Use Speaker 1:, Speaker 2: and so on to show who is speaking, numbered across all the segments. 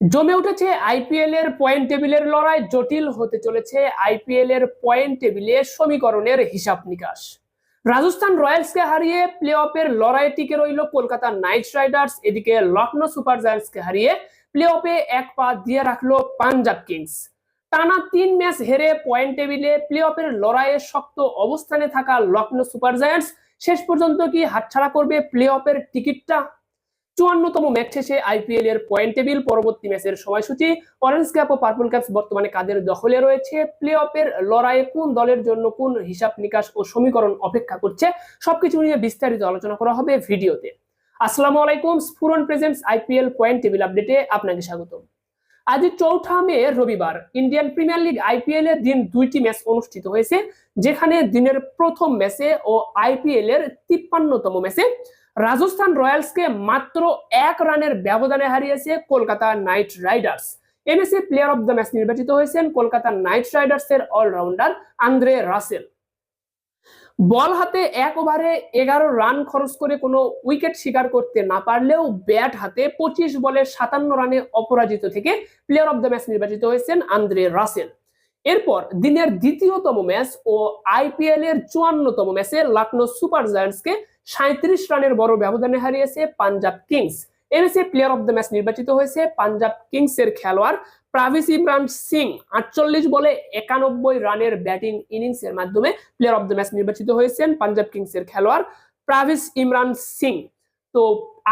Speaker 1: জমে উঠেছে আইপিএল এর পয়েন্ট টেবিলের লড়াই। জটিল হতে চলেছে আইপিএল এর পয়েন্ট টেবিলে সমীকরণের হিসাব নিকাশ। রাজস্থান রয়্যালসকে হারিয়ে প্লে অফের লড়াই টিকে রইল কলকাতা নাইট রাইডার্স। এদিকে লখনৌ সুপার জায়ান্টসকে হারিয়ে প্লে অফে এক পা দিয়ে রাখল পাঞ্জাব কিংস। টানা তিন ম্যাচ হেরে পয়েন্ট টেবিলে প্লে অফের লড়াইয়ে শক্ত অবস্থানে থাকা লখনৌ সুপার জায়ান্টস। শেষ পর্যন্ত কি হাতছাড়া করবে প্লে অফের টিকিটটা? চুয়ান্নতম ম্যাচ শেষে আইপিএল এর পয়েন্ট টেবিল পরবর্তী ম্যাচের সময়সূচি। অরেঞ্জ ক্যাপ ও পার্পল ক্যাপস বর্তমানে কাদের দখলে রয়েছে? প্লে অফের লড়াইয়ে কোন দলের জন্য কোন হিসাব নিকাশ ও সমীকরণ অপেক্ষা করছে? সবকিছু নিয়ে বিস্তারিত আলোচনা করা হবে ভিডিওতে। আসসালামু আলাইকুম Sphuran presents IPL point table আপডেটে আপনাকে স্বাগত আজ চৌঠা মে, রবিবার ইন্ডিয়ান প্রিমিয়ার লিগ আইপিএল এর দিন দুইটি ম্যাচ অনুষ্ঠিত হয়েছে, যেখানে দিনের প্রথম ম্যাচে ও আইপিএল এর তিপ্পান্নতম ম্যাচে রাজস্থান রয়্যালসকে মাত্র এক রানের ব্যবধানে হারিয়েছে কলকাতা নাইট রাইডার্স। এমএসএ প্লেয়ার অব দ্য ম্যাচ নির্বাচিত হয়েছেন কলকাতা নাইট রাইডার্স এর অলরাউন্ডার আন্দ্রে রাসেল। বল হাতে এক ওভারে এগারো রান খরচ করে কোনো উইকেট শিকার করতে না পারলেও ব্যাট হাতে পঁচিশ বলে সাতান্ন রানে অপরাজিত থেকে প্লেয়ার অব দ্য ম্যাচ নির্বাচিত হয়েছেন আন্দ্রে রাসেল। এরপর দিনের দ্বিতীয়তম ম্যাচ ও আইপিএল এর চুয়ান্নতম ম্যাচে লখনৌ সুপার জায়ান্টসকে সাঁত্রিশ রানের বড় ব্যবধানে হারিয়েছে পাঞ্জাব কিংস। এনএসএ প্লেয়ার অব দ্য ম্যাচ নির্বাচিত হয়েছে পাঞ্জাব কিংস এর খেলোয়াড় প্রাভিস ইমরান সিং। আটচল্লিশ বলে একানব্বই রানের ব্যাটিং ইনিংস এর মাধ্যমে প্লেয়ার অব দ্য ম্যাচ নির্বাচিত হয়েছেন পাঞ্জাব কিংস এর খেলোয়াড় প্রাভিস ইমরান সিং। তো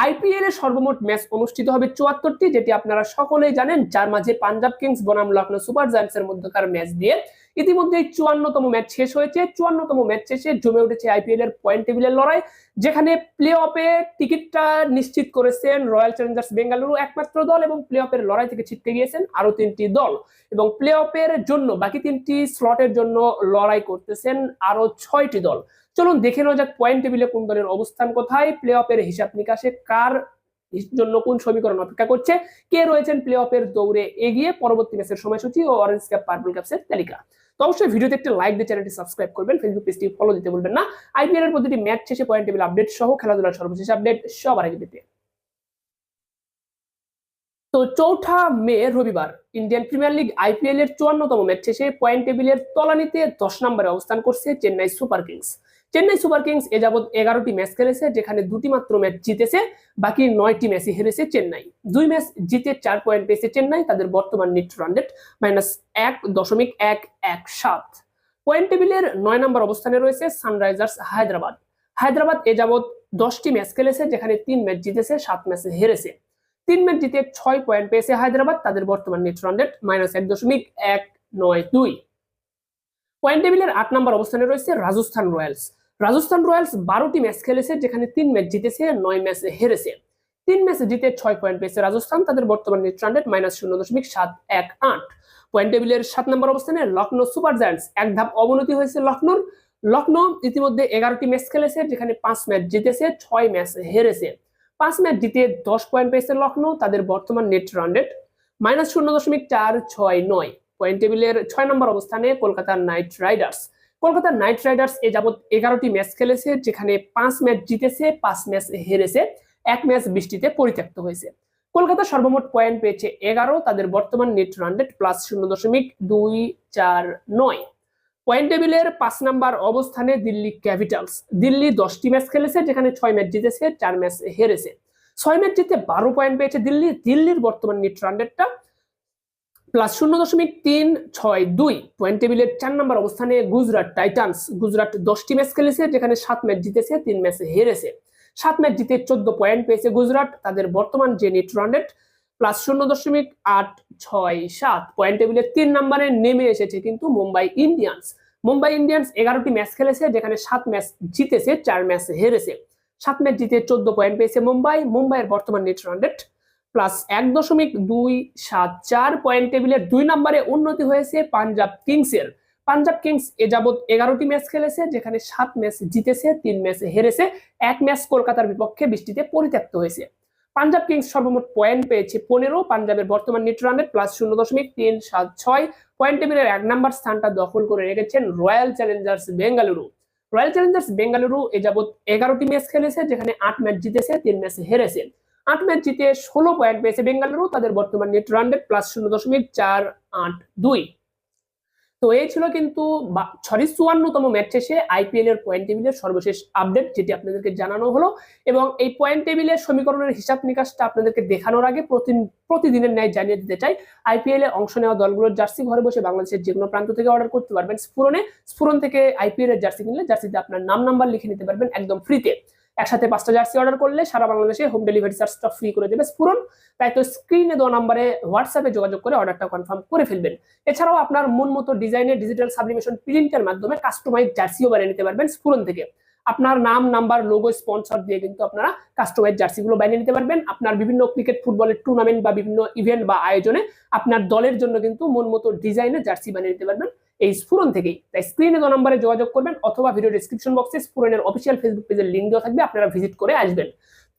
Speaker 1: আইপিএল এর সর্বমোট ম্যাচ অনুষ্ঠিত হবে চুয়াত্তরটি, যেটি আপনারা সকলেই জানেন, যার মাঝে পাঞ্জাব কিংস, বনাম লখনৌ সুপার জায়ান্টস এর মধ্যকার ম্যাচ দিয়ে। ইতিমধ্যে চুয়ান্নতম ম্যাচ শেষ হয়েছে। চুয়ান্নতম ম্যাচ শেষে জমে উঠেছে আইপিএল এর পয়েন্ট টেবিলের লড়াই, যেখানে প্লে অফে টিকিটটা নিশ্চিত করেছেন রয়্যাল চ্যালেঞ্জার্স বেঙ্গালুরু, একমাত্র দল, এবং প্লে অফের লড়াই থেকে ছিটকে গিয়েছেন আরও তিনটি দল। এবং প্লে অফের জন্য বাকি তিনটি স্লটের জন্য লড়াই করতেছেন আরও ছয়টি দল। চলুন দেখে নেওয়া যাক পয়েন্ট টেবিলে কোন দলের অবস্থান কোথায়। প্লে অফের হিসাব নিকাশে কার জন্য কোন সমীকরণ অপেক্ষা করছে? কে রয়েছেন প্লে অফের দৌড়ে এগিয়ে? পরবর্তী ম্যাচের সময়সূচি ও অরেঞ্জ ক্যাপ পার্পল ক্যাপসের তালিকা। তো অবশ্যই ভিডিওতে একটি লাইক দিয়ে চ্যানেলটি সাবস্ক্রাইব করবেন। ফেসবুক পেজটি ফলো দিতে বলবেন না। আইপিএল এর প্রতিটি ম্যাচ শেষে পয়েন্ট টেবিল আপডেট সহ খেলাধুলার সর্বশেষ আপডেট সবার আগে পেতে। তো চৌঠা মে, রবিবার ইন্ডিয়ান প্রিমিয়ার লিগ আইপিএল এর চুয়ান্নতম ম্যাচ শেষে পয়েন্ট টেবিলের তলানিতে দশ নম্বরে অবস্থান করছে Chennai Super Kings. Chennai Super Kings এ যাবৎ এগারোটি ম্যাচ খেলেছে, যেখানে দুটি মাত্র ম্যাচ জিতেছে, বাকি নয়টি ম্যাচই হেরেছে চেন্নাই। দুই ম্যাচ জিতে চার পয়েন্ট পেয়েছে চেন্নাই, তাদের বর্তমান নেট রান রেট মাইনাস এক দশমিক এক এক সাত। পয়েন্ট টেবিলের নয় নম্বর অবস্থানে রয়েছে সানরাইজার্স হায়দ্রাবাদ। হায়দ্রাবাদ এ যাবৎ দশটি ম্যাচ খেলেছে, যেখানে তিন ম্যাচ জিতেছে, সাত ম্যাচ হেরেছে। তিন ম্যাচ জিতে ছয় পয়েন্ট পেয়েছে হায়দ্রাবাদ, তাদের বর্তমান নেট রান রেট মাইনাস এক দশমিক এক নয় দুই। পয়েন্ট টেবিলের আট নম্বর অবস্থানে রয়েছে রাজস্থান রয়্যালস। রাজস্থান রয়্যালস বারোটি ম্যাচ খেলেছে, যেখানে তিন ম্যাচ জিতেছে, নয় ম্যাচ হেরেছে। তিন ম্যাচ জিতে ছয় পয়েন্ট পেয়েছে রাজস্থান, তাদের বর্তমান নেট রান মাইনাস শূন্য দশমিক সাত এক আট। পয়েন্ট টেবিলের সাত নম্বর অবস্থানে লখনৌ সুপার জায়ান্টস এক ধাপ অবনতি হয়েছে লখনৌর লখনৌ ইতিমধ্যে এগারোটি ম্যাচ খেলেছে, যেখানে পাঁচ ম্যাচ জিতেছে, ছয় ম্যাচ হেরেছে। পাঁচ ম্যাচ জিতে দশ পয়েন্ট পেয়েছে লখনৌ তাদের বর্তমান নেট রান মাইনাস শূন্য দশমিক চার ছয় নয়। পয়েন্ট টেবিলের ছয় নম্বর অবস্থানে Kolkata Knight Riders. Kolkata Knight Riders এ যাবৎ এগারোটি ম্যাচ খেলেছে, যেখানে পাঁচ ম্যাচ জিতেছে, পাঁচ ম্যাচ হেরেছে, এক ম্যাচ বৃষ্টিতে পরিত্যক্ত হয়েছে। কলকাতা সর্বমোট পয়েন্ট পেয়েছে এগারো, তাদের বর্তমান নেট রান রেট প্লাস শূন্য দশমিক দুই চার নয়। পয়েন্ট টেবিলের পাঁচ নাম্বার অবস্থানে দিল্লি ক্যাপিটালস। দিল্লি দশটি ম্যাচ খেলেছে, যেখানে ছয় ম্যাচ জিতেছে, চার ম্যাচ হেরেছে। ছয় ম্যাচ জিতে বারো পয়েন্ট পেয়েছে দিল্লি। দিল্লির বর্তমান নেট রান রেটটা প্লাস শূন্য দশমিক তিন ছয় দুই পয়েন্ট টেবিলের চার নম্বর অবস্থানে গুজরাট টাইটান্স। গুজরাট দশটি ম্যাচ খেলেছে, যেখানে সাত ম্যাচ জিতেছে, তিন ম্যাচ হেরেছে। সাত ম্যাচ জিতে চোদ্দ পয়েন্ট পেয়েছে গুজরাট। তাদের বর্তমান যে নেট রান প্লাস শূন্য দশমিক আট ছয় সাত পয়েন্ট টেবিলের তিন নম্বরে নেমে এসেছে কিন্তু মুম্বাই ইন্ডিয়ান্স। মুম্বাই ইন্ডিয়ান্স এগারোটি ম্যাচ খেলেছে, যেখানে সাত ম্যাচ জিতেছে, চার ম্যাচ হেরেছে। সাত ম্যাচ জিতে চোদ্দ পয়েন্ট পেয়েছে মুম্বাই। মুম্বাইয়ের বর্তমান নেট রান প্লাস এক দশমিক দুই সাত চার পয়েন্ট টেবিলের দুই নম্বরে উন্নতি হয়েছে পাঞ্জাব কিংসের। পাঞ্জাব কিংস এ যাবৎ এগারোটি ম্যাচ খেলেছে, যেখানে সাত ম্যাচ জিতেছে, তিন ম্যাচ হেরেছে, এক ম্যাচ কলকাতার বিপক্ষে বৃষ্টিতে পরিত্যক্ত হয়েছে। পাঞ্জাব কিংস সর্বমোট পয়েন্ট পেয়েছে পনেরো, পাঞ্জাবের বর্তমান নেট প্লাস শূন্য দশমিক তিন সাত ছয় পয়েন্ট টেবিলের এক নম্বর স্থানটা দখল করে রেখেছেন Royal Challengers Bengaluru. Royal Challengers Bengaluru এ যাবৎ এগারোটি ম্যাচ খেলেছে, যেখানে আট ম্যাচ জিতেছে, তিন ম্যাচ হেরেছে। আট ম্যাচ জিতে ষোলো পয়েন্ট পেয়েছে বেঙ্গালুরু, তাদের বর্তমান নেট রান রেট প্লাস শূন্য দশমিক চার আট দুই। তো এই ছিল কিন্তু সরি চুয়ান্নতম ম্যাচ শেষে আইপিএল এর পয়েন্ট টেবিলের সর্বশেষ আপডেট যেটি আপনাদেরকে জানানো হলো এবং এই পয়েন্ট টেবিলের সমীকরণের হিসাব নিকাশটা আপনাদেরকে দেখানোর আগে প্রতিদিনের ন্যায় জানিয়ে দিতে চাই আইপিএল এ অংশ নেওয়া দলগুলোর জার্সি ঘরে বসে বাংলাদেশের যে কোনো প্রান্ত থেকে অর্ডার করতে পারবেন। স্ফুরনে স্ফুরন থেকে আইপিএল এর জার্সি কিনলে জার্সিতে আপনার নাম নাম্বার লিখে নিতে পারবেন একদম ফ্রিতে একসাথে পাঁচটা জার্সি অর্ডার করলে সারা বাংলাদেশে হোম ডেলিভারি চার্জটা ফ্রি করে দেবে স্ফুরন তাই তো স্ক্রিনে দেওয়া নাম্বারে হোয়াটসঅ্যাপে যোগাযোগ করে অর্ডারটা কনফার্ম করে ফেলবেন। এছাড়াও আপনার মন মতো ডিজাইনের ডিজিটাল সাবলিমেশন প্রিন্টের মাধ্যমে কাস্টমাইজ জার্সিও বানিয়ে নিতে পারবেন স্ফুরন থেকে। আপনার নাম নাম্বার লোগো স্পন্সর দিয়ে কিন্তু আপনারা কাস্টমাইজ জার্সিগুলো বানিয়ে নিতে পারবেন। আপনার বিভিন্ন ক্রিকেট ফুটবলের টুর্নামেন্ট বা বিভিন্ন ইভেন্ট বা আয়োজনে আপনার দলের জন্য কিন্তু মন মতো ডিজাইনের জার্সি বানিয়ে নিতে পারবেন। এই স্ফুরন থেকেই। তাই স্ক্রিনে দো নম্বরে যোগাযোগ করবেন অথবা ভিডিও ডিসক্রিপশন বক্সে স্ফুরনের অফিসিয়াল ফেসবুক পেজের লিঙ্ক দেওয়া থাকবে, আপনারা ভিজিট করে আসবেন।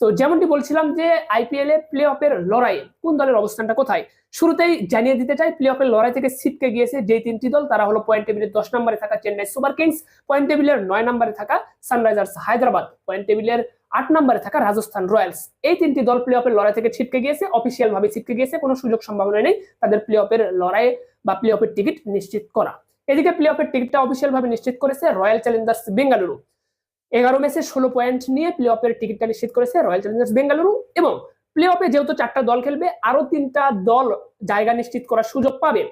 Speaker 1: তো যেমনটি বলছিলাম যে আইপিএল এ প্লে অফের লড়াইয়ে কোন দলের অবস্থানটা কোথায়? শুরুতেই জানিয়ে দিতে চাই প্লে অফের লড়াই থেকে ছিটকে গিয়েছে যে তিনটি দল, তারা হলো পয়েন্ট টেবিলের দশ নম্বরে থাকা চেন্নাই সুপার কিংস পয়েন্ট টেবিলের নয় নম্বরে থাকা সানরাইজার্স হায়দ্রাবাদ পয়েন্ট টেবিলের আট নম্বরে থাকা রাজস্থান রয়্যালস। এই তিনটি দল প্লে অফের লড়াই থেকে ছিটকে গিয়েছে অফিসিয়াল ভাবে ছিটকে গিয়েছে, কোনো সুযোগ সম্ভাবনা নেই তাদের প্লে অফের লড়াই বা প্লে অফের টিকিট নিশ্চিত করা। এদিকে প্লে অফের টিকিটটা অফিসিয়াল ভাবে নিশ্চিত করেছে রয়্যাল চ্যালেঞ্জার্স বেঙ্গালুরু। এগারো ম্যাচে ষোলো পয়েন্ট নিয়ে প্লে অফের টিকিটটা নিশ্চিত করেছে রয়্যাল চ্যালেঞ্জার্স বেঙ্গালুরু এবং প্লে অফে যেহেতু চারটা দল খেলবে আরও তিনটা দল জায়গা নিশ্চিত করার সুযোগ পাবে।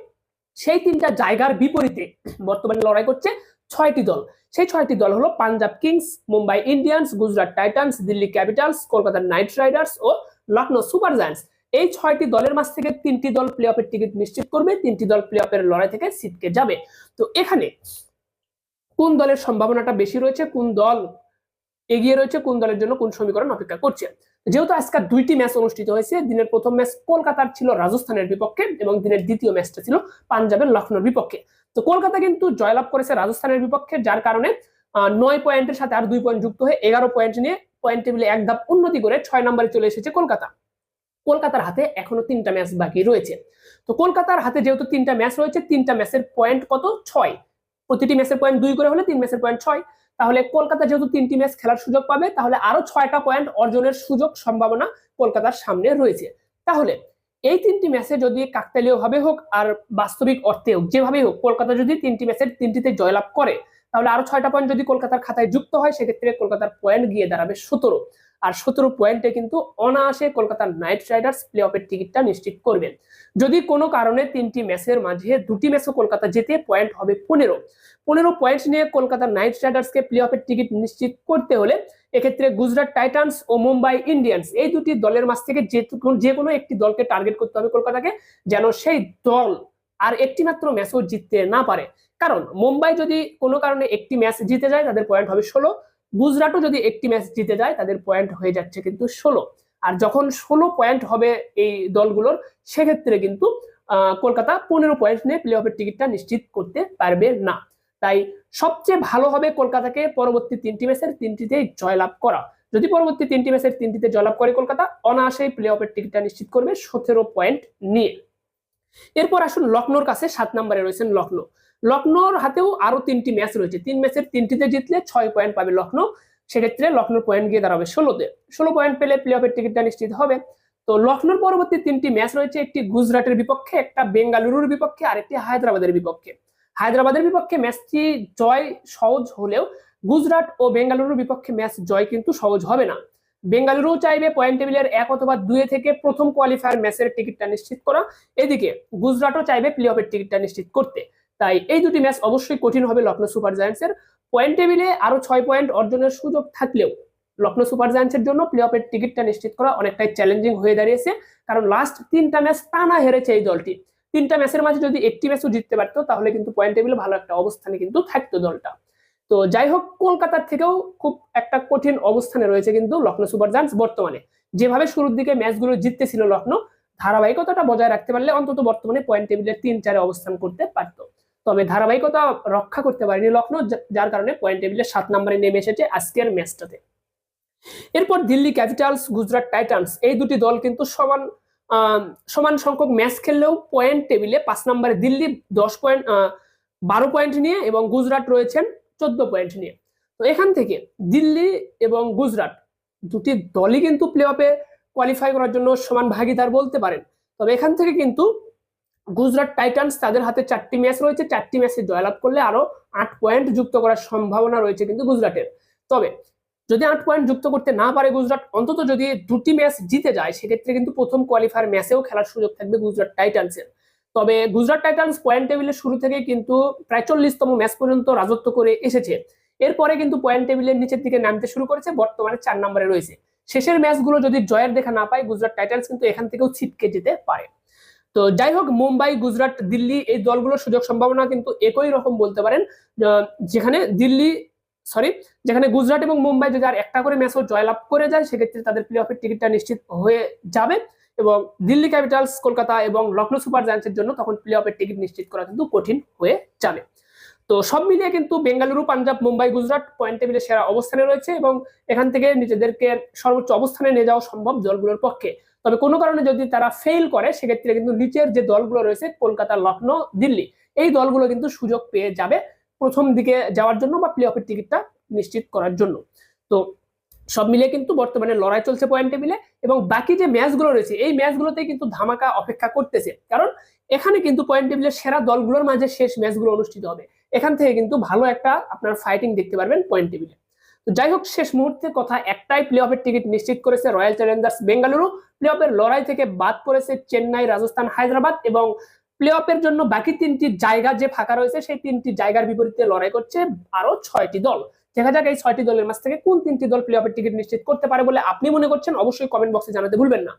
Speaker 1: সেই তিনটা জায়গার বিপরীতে বর্তমানে লড়াই করছে ছয়টি দল। সেই ছয়টি দল হলো Punjab Kings, Mumbai Indians, Gujarat Titans, Delhi Capitals, Kolkata Knight Riders ও লখনৌ সুপার জায়ান্টস। এই ছয়টি দলের মাঝ থেকে তিনটি দল প্লে অফের টিকিট নিশ্চিত করবে, তিনটি দল প্লে অফের লড়াই থেকে সিটকে যাবে। তো এখানে কোন দলের সম্ভাবনাটা বেশি রয়েছে, কোন দল এগিয়ে রয়েছে, কোন দলের জন্য কোন সমীকরণ অপেক্ষা করছে? যেহেতু আজকে দুইটি ম্যাচ অনুষ্ঠিত হয়েছে, দিনের প্রথম ম্যাচ কলকাতার ছিল রাজস্থানের বিপক্ষে এবং দিনের দ্বিতীয় ম্যাচটা ছিল পাঞ্জাবের লখনৌর বিপক্ষে। তো কলকাতা কিন্তু জয়লাভ করেছে রাজস্থানের বিপক্ষে, যার কারণে নয় পয়েন্টের সাথে আর দুই পয়েন্ট যুক্ত হয়ে এগারো পয়েন্ট নিয়ে পয়েন্ট টেবিলে এক ধাপ উন্নতি করে ছয় নম্বরে চলে এসেছে কলকাতা। কলকাতার হাতে এখনও তিনটা ম্যাচ বাকি রয়েছে। তো কলকাতার হাতে যেহেতু তিনটা ম্যাচ রয়েছে, তিনটা ম্যাচের পয়েন্ট কত? ছয়। প্রতিটি ম্যাচের পয়েন্ট দুই করে হলে তিন ম্যাচের পয়েন্ট ছয়। তাহলে কলকাতা যেহেতু তিনটি ম্যাচ খেলার সুযোগ পাবে, তাহলে আরও ছয়টা পয়েন্ট অর্জনের সুযোগ সম্ভাবনা কলকাতার সামনে রয়েছে। তাহলে এই তিনটি ম্যাচে যদি কাকতালীয় ভাবে হোক আর বাস্তবিক অর্থে হোক যেভাবে হোক, কলকাতা যদি তিনটি ম্যাচের তিনটিতে জয়লাভ করে তাহলে আরও ছয়টা পয়েন্ট যদি কলকাতার খাতায় যুক্ত হয়, সেক্ষেত্রে কলকাতার পয়েন্ট গিয়ে দাঁড়াবে সতেরো। আর সতেরো পয়েন্টে কিন্তু অনায়াসে কলকাতার নাইট রাইডার্স প্লে অফের টিকিটটা নিশ্চিত করবেন যদি কোনো কারণে তিনটি ম্যাচের মাঝে দুটি ম্যাচও কলকাতা যেতে পয়েন্ট হবে পনেরো। পনেরো পয়েন্ট নিয়ে কলকাতার নাইট রাইডার্সকে প্লে অফের টিকিট নিশ্চিত করতে হলে এক্ষেত্রে গুজরাট টাইটান্স ও মুম্বাই ইন্ডিয়ান্স এই দুটি দলের মাঝ থেকে যে কোনো একটি দলকে টার্গেট করতে হবে কলকাতাকে, যেন সেই দল আর একটি মাত্র ম্যাচও জিততে না পারে। কারণ মুম্বাই যদি কোনো কারণে একটি ম্যাচ জিতে যায়, তাদের পয়েন্ট হবে ষোলো। গুজরাটও যদি একটি ম্যাচ জিতে যায়, তাদের পয়েন্ট হয়ে যাচ্ছে কিন্তু ষোলো। আর যখন ষোলো পয়েন্ট হবে এই দলগুলোর, সেক্ষেত্রে কিন্তু কলকাতা পনেরো পয়েন্ট নিয়ে প্লে অফের টিকিটটা নিশ্চিত করতে পারবে না। তাই সবচেয়ে ভালো হবে কলকাতাকে পরবর্তী তিনটি ম্যাচের তিনটিতেই জয়লাভ করা। যদি পরবর্তী তিনটি ম্যাচের তিনটিতে জয়লাভ করে কলকাতা, অনায়াসেই প্লে অফের টিকিটটা নিশ্চিত করবে সতেরো পয়েন্ট নিয়ে। এরপর আসুন লখনৌর কাছে সাত নম্বরে রয়েছেন লখনৌ। লখনৌর হাতেও আরও তিনটি ম্যাচ রয়েছে। তিন ম্যাচের তিনটিতে জিতলে ছয় পয়েন্ট পাবে লখনৌ। সেক্ষেত্রে লখনৌর পয়েন্ট গিয়ে দাঁড়াবে ষোলোতে। ষোলো পয়েন্ট পেলে প্লে অফের টিকিটটা নিশ্চিত হবে। তো লখনৌর পরবর্তী তিনটি ম্যাচ রয়েছে। একটি গুজরাটের বিপক্ষে, একটা বেঙ্গালুরুর বিপক্ষে, আর একটি হায়দ্রাবাদের বিপক্ষে। হায়দ্রাবাদের বিপক্ষে ম্যাচটি জয় সহজ হলেও গুজরাট ও বেঙ্গালুরুর বিপক্ষে ম্যাচ জয় কিন্তু সহজ হবে না। বেঙ্গালুরু চাইবে পয়েন্ট টেবিলের এক অথবা দুয়ে থেকে প্রথম কোয়ালিফায়ার ম্যাচের টিকিটটা নিশ্চিত করা। এদিকে গুজরাটও চাইবে প্লে অফের টিকিটটা নিশ্চিত করতে। তাই এই দুটি ম্যাচ অবশ্যই কঠিন হবে লখনৌ সুপার জায়ান্টসের পয়েন্ট টেবিলে আরও ছয় পয়েন্ট অর্জনের সুযোগ থাকলেও লখনৌ সুপার জায়ান্টসের জন্য প্লে অফের টিকিটটা নিশ্চিত করা অনেকটাই চ্যালেঞ্জিং হয়ে দাঁড়িয়েছে। কারণ লাস্ট তিনটা ম্যাচ টানা হেরেছে এই দলটি। তিনটা ম্যাচের মাঝে যদি একটি ম্যাচও জিততে পারতো, তাহলে কিন্তু পয়েন্ট টেবিলে ভালো একটা অবস্থানে কিন্তু থাকতো দলটা। তো যাই হোক কলকাতার থেকেও খুব একটা কঠিন অবস্থানে রয়েছে কিন্তু লখনৌ সুপার জায়ান্টস বর্তমানে। যেভাবে শুরুর দিকে ম্যাচগুলো জিততেছিল লখনৌ, ধারাবাহিকতাটা বজায় রাখতে পারলে অন্তত বর্তমানে পয়েন্ট টেবিলের তিন চারে অবস্থান করতে পারতো। তবে ধারাবাহিকতা রক্ষা করতে পারেনি লখনৌ যার কারণে পয়েন্ট টেবিলে সাত নম্বরে নেমে এসেছে আজকের ম্যাচটাতে। এরপর দিল্লি ক্যাপিটালস, গুজরাট টাইটান্স, এই দুটি দল কিন্তু সমান সমান সংখ্যক ম্যাচ খেললেও পয়েন্ট টেবিলে পাঁচ নম্বরে দিল্লি দশ পয়েন্ট বারো পয়েন্ট নিয়ে এবং গুজরাট রয়েছেন চোদ্দ পয়েন্ট নিয়ে। তো এখান থেকে দিল্লি এবং গুজরাট দুটি দলই কিন্তু প্লে অফে কোয়ালিফাই করার জন্য সমান ভাগিদার বলতে পারেন। তবে এখান থেকে কিন্তু গুজরাট টাইটান্স তাদের হাতে চারটি ম্যাচ রয়েছে। চারটি ম্যাচে জয়লাভ করলে আরও আট পয়েন্ট যুক্ত করার সম্ভাবনা রয়েছে কিন্তু গুজরাটের। তবে যদি আট পয়েন্ট যুক্ত করতে না পারে গুজরাট, অন্তত যদি দুটি ম্যাচ জিতে যায়, সেক্ষেত্রে কিন্তু প্রথম কোয়ালিফায়ার ম্যাচেও খেলার সুযোগ থাকবে গুজরাট টাইটান্সের তবে গুজরাট টাইটান্স পয়েন্ট টেবিলের শুরু থেকে কিন্তু প্রায় চল্লিশতম ম্যাচ পর্যন্ত রাজত্ব করে এসেছে। এরপরে কিন্তু পয়েন্ট টেবিলের নিচের দিকে নামতে শুরু করেছে, বর্তমানে চার নম্বরে রয়েছে। শেষের ম্যাচগুলো যদি জয়ের দেখা না পায়, গুজরাট টাইটান্স কিন্তু এখান থেকেও ছিটকে যেতে পারে। তো যাই হোক, মুম্বাই, গুজরাট, দিল্লি এই দলগুলোর সুযোগ সম্ভাবনা কিন্তু একই রকম বলতে পারেন যেখানে দিল্লি সরি যেখানে গুজরাট এবং মুম্বাই যদি আর একটা করে ম্যাচও জয়লাভ করে যায়, সেক্ষেত্রে তাদের প্লে অফের টিকিটটা নিশ্চিত হয়ে যাবে। এবং দিল্লি ক্যাপিটালস, কলকাতা এবং লখনৌ সুপার জায়ান্টসের জন্য তখন প্লে অফের টিকিট নিশ্চিত করা কিন্তু কঠিন হয়ে যাবে। তো সব মিলিয়ে কিন্তু বেঙ্গালুরু, পাঞ্জাব, মুম্বাই, গুজরাট পয়েন্ট টেবিলে সেরা অবস্থানে রয়েছে এবং এখান থেকে নিজেদেরকে সর্বোচ্চ অবস্থানে নিয়ে যাওয়া সম্ভব দলগুলোর পক্ষে। তবে কোনো কারণে যদি তারা ফেল করে, সেক্ষেত্রে কিন্তু নিচের যে দলগুলো রয়েছে, কলকাতা লখনৌ দিল্লি, এই দলগুলো কিন্তু সুযোগ পেয়ে যাবে প্রথম দিকে যাওয়ার জন্য বা প্লে অফের টিকিটটা নিশ্চিত করার জন্য। তো সব মিলিয়ে কিন্তু বর্তমানে লড়াই চলছে পয়েন্ট টেবিলে এবং বাকি যে ম্যাচগুলো রয়েছে, এই ম্যাচগুলোতে কিন্তু ধামাকা অপেক্ষা করতেছে। কারণ এখানে কিন্তু পয়েন্ট টেবিলের সেরা দলগুলোর মাঝে শেষ ম্যাচগুলো অনুষ্ঠিত হবে। এখান থেকে কিন্তু ভালো একটা আপনার ফাইটিং দেখতে পারবেন পয়েন্ট টেবিলে তো যাই হোক, শেষ মুহূর্তে কথা, একটাই প্লে অফের টিকিট নিশ্চিত করেছে রয়্যাল চ্যালেঞ্জার্স বেঙ্গালুরু প্লে অফের লড়াই থেকে বাদ পড়েছে চেন্নাই রাজস্থান হায়দ্রাবাদ এবং প্লে অফের জন্য বাকি তিনটি জায়গা যে ফাঁকা রয়েছে, সেই তিনটি জায়গার বিপরীতে লড়াই করছে আরও ছয়টি দল। দেখা যাক এই ছয়টি দলের মাঝ থেকে কোন তিনটি দল প্লে অফের টিকিট নিশ্চিত করতে পারে বলে আপনি মনে করছেন? অবশ্যই কমেন্ট বক্সে জানাতে ভুলবেন না।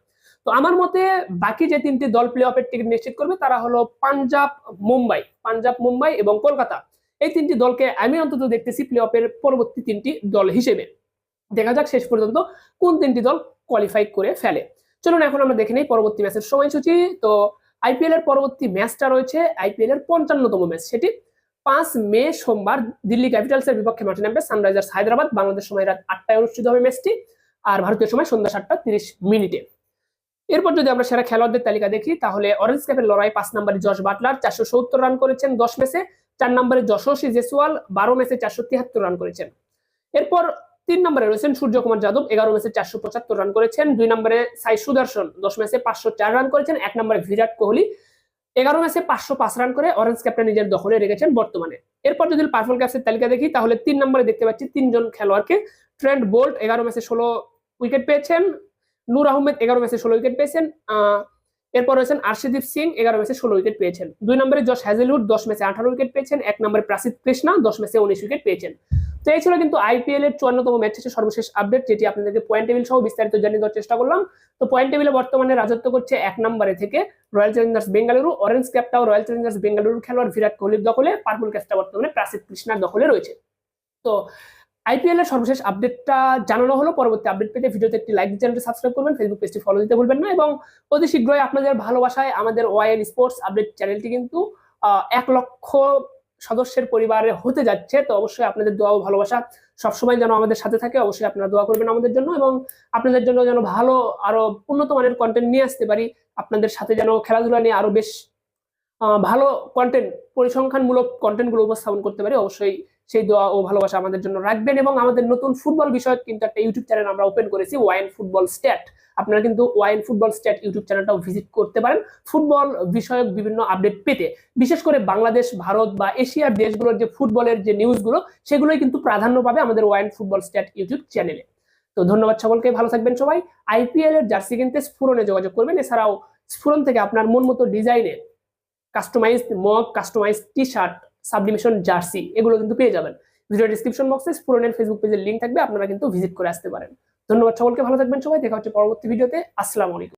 Speaker 1: তো আমার মতে বাকি যে তিনটি দল প্লে অফের টিকিট নিশ্চিত করবে তারা হলো পাঞ্জাব, মুম্বাই। পাঞ্জাব, মুম্বাই এবং কলকাতা। এই তিনটি দলকে আমি অন্তত দেখতেছি প্লে অফের পরবর্তী তিনটি দল হিসেবে। দেখা যাক শেষ পর্যন্ত কোন তিনটি দল কোয়ালিফাই করে ফেলে। চলুন এখন আমরা দেখে নেই পরবর্তী ম্যাচের সময়সূচি। তো আইপিএল এর পরবর্তী ম্যাচটা রয়েছে আইপিএল এর পঞ্চান্নতম ম্যাচ সেটি পাঁচ মে সোমবার দিল্লি ক্যাপিটালস এর বিপক্ষে মাঠে নামবে সানরাইজার্স হায়দ্রাবাদ। বাংলাদেশ সময় রাত আটটায় অনুষ্ঠিত হবে ম্যাচটি আর ভারতীয় সময় সন্ধ্যা সাতটা তিরিশ মিনিটে। এরপর যদি আমরা সেরা খেলোয়াড়দের তালিকা দেখি, তাহলে অরেঞ্জ ক্যাপের লড়াই পাঁচ নম্বরে জশ বাটলার চারশো সত্তর রান করেছেন দশ ম্যাচে, চার নম্বরে যশস্বী জেসওয়াল, বারো ম্যাচে চারশো তিয়াত্তর রান করেছেন। এরপর তিন নম্বরে রয়েছেন সূর্যকুমার যাদব, এগারো ম্যাচে চারশো পঁচাত্তর রান করেছেন, দুই নম্বরে সাই সুদর্শন, দশ ম্যাচে পাঁচশো চার রান করেছেন, এক নম্বরে বিরাট কোহলি এগারো ম্যাচে পাঁচশো পাঁচ রান করে অরেঞ্জ ক্যাপটা নিজের দখলে রেখেছেন বর্তমানে। এরপর যদি পারফল ক্যাপসের তালিকা দেখি, তাহলে তিন নম্বরে দেখতে পাচ্ছি তিনজন খেলোয়াড়কে ট্রেন্ড বোল্ট এগারো ম্যাচে ষোলো উইকেট পেয়েছেন, নূর আহমেদ এগারো ম্যাচে ষোলো উইকেট পেয়েছেন এরপর রয়েছেন আর্শদীপ সিং, এগারো ম্যাচে ষোলো উইকেট পেয়েছেন। দুই নম্বরে জশ হ্যাজেলউড দশ ম্যাচে আঠারো উইকেট পেয়েছেন, এক নম্বরে প্রাসিদ কৃষ্ণা, দশ ম্যাচে উনিশ উইকেট পেয়েছেন। তো এই ছিল কিন্তু আইপিএল এর চুয়ান্নতম ম্যাচ শেষে সর্বশেষ আপডেট যেটি আপনাদেরকে পয়েন্ট টেবিল সহ বিস্তারিত জানিয়ে দেওয়ার চেষ্টা করলাম। তো পয়েন্ট টেবিলে বর্তমানে রাজত্ব করছে এক নম্বরে থেকে রয়্যাল চ্যালেঞ্জার্স বেঙ্গালুরু অরেঞ্জ ক্যাপটাও রয়্যাল চ্যালেঞ্জার্স বেঙ্গালুরু খেলোয়াড় বিরাট কোহলির দখলে পার্পল ক্যাপটা বর্তমানে প্রাসিদ কৃষ্ণার দখলে রয়েছে। তো আইপিএল এর সর্বশেষ আপডেটটা জানানো হলো। পরবর্তী আপডেট পেতে ভিডিওতে একটি লাইক চ্যানেলটি সাবস্ক্রাইব করবেন ফেসবুক পেজটি ফলো দিতে ভুলবেন না এবং অতি শীঘ্রই আপনাদের ভালোবাসায় আমাদের ওয়াইএন স্পোর্টস আপডেট চ্যানেলটি কিন্তু এক লক্ষ সদস্যের পরিবারে হতে যাচ্ছে। তো অবশ্যই আপনাদের দোয়া ও ভালোবাসা সবসময় যেন আমাদের সাথে থাকে। অবশ্যই আপনারা দোয়া করবেন আমাদের জন্য এবং আপনাদের জন্য যেন ভালো আরও উন্নত মানের কন্টেন্ট নিয়ে আসতে পারি। আপনাদের সাথে যেন খেলাধুলা নিয়ে আরও বেশ ভালো কন্টেন্ট পরিসংখ্যানমূলক কন্টেন্টগুলো উপস্থাপন করতে পারি। অবশ্যই সেই দোয়া ও ভালোবাসা আমাদের জন্য রাখবেন এবং আমাদের নতুন ফুটবল বিষয়ক কিন্তু একটা ইউটিউব চ্যানেল আমরা ওপেন করেছি ওয়াইন ফুটবল স্ট্যাট আপনারা কিন্তু ওয়াইন ফুটবল স্ট্যাট ইউটিউব চ্যানেলটাও ভিজিট করতে পারেন। ফুটবল বিষয়ক বিভিন্ন আপডেট পেতে। বিশেষ করে বাংলাদেশ, ভারত বা এশিয়ার দেশগুলোর যে ফুটবলের যে নিউজগুলো সেগুলোই কিন্তু প্রাধান্য পাবে আমাদের ওয়াইন ফুটবল স্ট্যাট ইউটিউব চ্যানেলে তো ধন্যবাদ সকলকে, ভালো থাকবেন সবাই। আইপিএল এর জার্সি কিনতে স্ফুরনে যোগাযোগ করবেন। এছাড়াও স্ফুরন থেকে আপনার মন মতো ডিজাইনের customize mug customize T shirt sublimation jersey, এগুলো কিন্তু পেয়ে যাবেন। ভিডিও ডিসক্রিপশন বক্সে স্পুরনের ফেসবুক পেজের লিঙ্ক থাকবে, আপনারা কিন্তু ভিজিট করে আসতে পারেন। ধন্যবাদ সকলকে, ভালো থাকবেন সবাই, দেখা হচ্ছে পরবর্তী ভিডিওতে আসসালামু আলাইকুম।